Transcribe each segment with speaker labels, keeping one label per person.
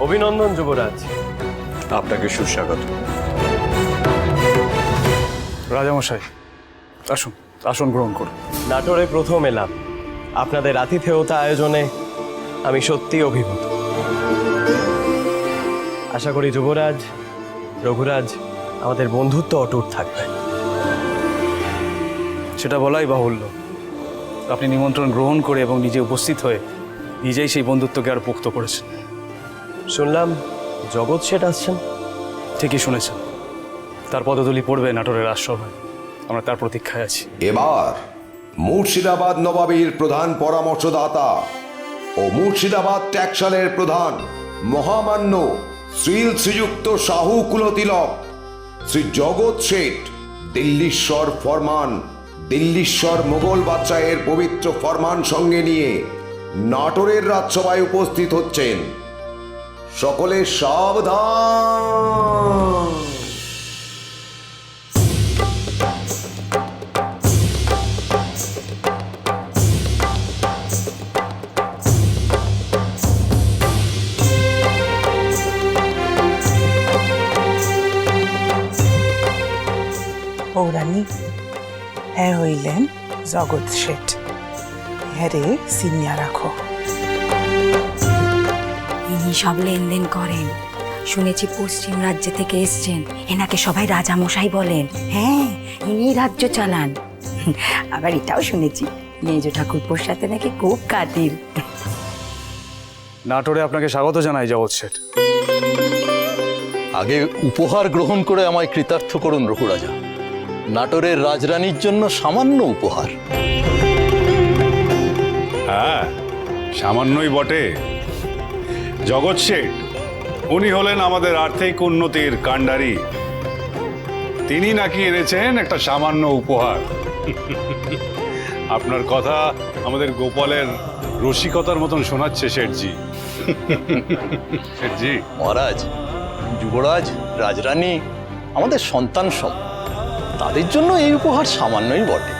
Speaker 1: অভিনন্দন যুবরাজ।
Speaker 2: আপনাকে সুস্বাগত।
Speaker 3: রাজামশাই আসুন আসন গ্রহণ করুন।
Speaker 1: নাটোরে প্রথম এলাম। আপনাদের আতিথেয়তা আয়োজনে আমি সত্যি অভিভূত। আশা করি যুবরাজ রঘুরাজ আমাদের বন্ধুত্ব অটুট থাকবে।
Speaker 3: সেটা বলাই বাহুল্য। আপনি নিমন্ত্রণ গ্রহণ করে এবং নিজে উপস্থিত হয়ে নিজেই সেই বন্ধুত্বকে আর পোক্ত করেছেন।
Speaker 1: শুনলাম জগৎ শেঠ আসছেন।
Speaker 3: ঠিকই শুনেছেন। তার পদধূলি পড়বে নাটোরের রাজসভায়। আমরা তার প্রতীক্ষায় আছি।
Speaker 4: এবার মুর্শিদাবাদ নবাবীর প্রধান পরামর্শদাতা ও মুর্শিদাবাদ ট্যাক্সালের প্রধান মহামান্য শ্রীল শ্রীযুক্ত শাহু কুলতিলক, শ্রী জগৎ শেঠ, দিল্লীশ্বর ফরমান, দিল্লীশ্বর মোগল বাদশাহের পবিত্র ফরমান সঙ্গে নিয়ে নাটোরের রাজসভায় উপস্থিত হচ্ছেন। সকলে সাবধান।
Speaker 5: পৌরাণী হ্যাঁ হইলেন জগৎ শেঠ। হ্যাঁ রে সিনিয়া রাখো।
Speaker 6: ইনি সব লেনদেন করেন। শুনেছি পশ্চিম রাজ্য থেকে এসছেন। এনাকে সবাই রাজামশাই বলেন। হ্যাঁ ইনি রাজ্য চালান। আবার এটাও শুনেছি মেজ ঠাকুরপুর সাথে নাকি খুব কাতির
Speaker 3: নাটোরে আপনাকে স্বাগত জানাই জগৎ শেঠ।
Speaker 7: আগে উপহার গ্রহণ করে আমায় কৃতার্থ করুন রঘুরাজা। নাটোরের রাজরানীর জন্য সামান্য উপহার।
Speaker 2: হ্যাঁ সামান্যই বটে। জগৎ শেঠ উনি হলেন আমাদের আর্থিক উন্নতির কাণ্ডারি। তিনি নাকি এনেছেন একটা সামান্য উপহার। আপনার কথা আমাদের গোপালের রসিকতার মতন শোনাচ্ছে শেঠজি। শেঠজি।
Speaker 7: মহারাজ যুবরাজ রাজরানী আমাদের সন্তান সব। তাদের জন্য এই উপহার সামান্যই বটে।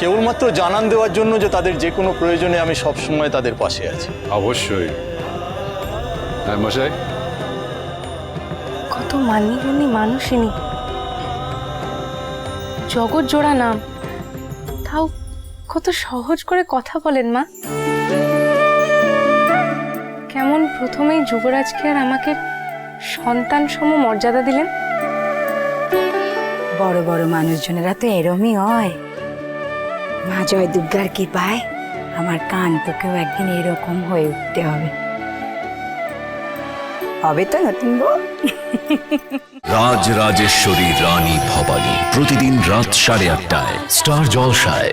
Speaker 7: কেবলমাত্র জানান দেওয়ার জন্য যে তাদের যে কোনো প্রয়োজনে আমি সবসময় তাদের পাশে আছি।
Speaker 2: অবশ্যই। হ্যাঁ মশাই?
Speaker 8: কত মানুষ ইনি। জগৎ জোড়া নাম। তাও কত সহজ করে কথা বলেন মা। কেমন প্রথমেই যুবরাজকে আর আমাকে সন্তান সম মর্যাদা দিলেন।
Speaker 6: বড় বড় মানুষজনেরা তো এরমই হয়। মা জয় দুর্গার কৃপায় আমার কান তোকেও একদিন এরকম হয়ে উঠতে হবে। হবে তো নতুন বউ?
Speaker 9: রাজ রাজেশ্বরী রানী ভবানী প্রতিদিন রাত সাড়ে আটটায় স্টার জলসায়।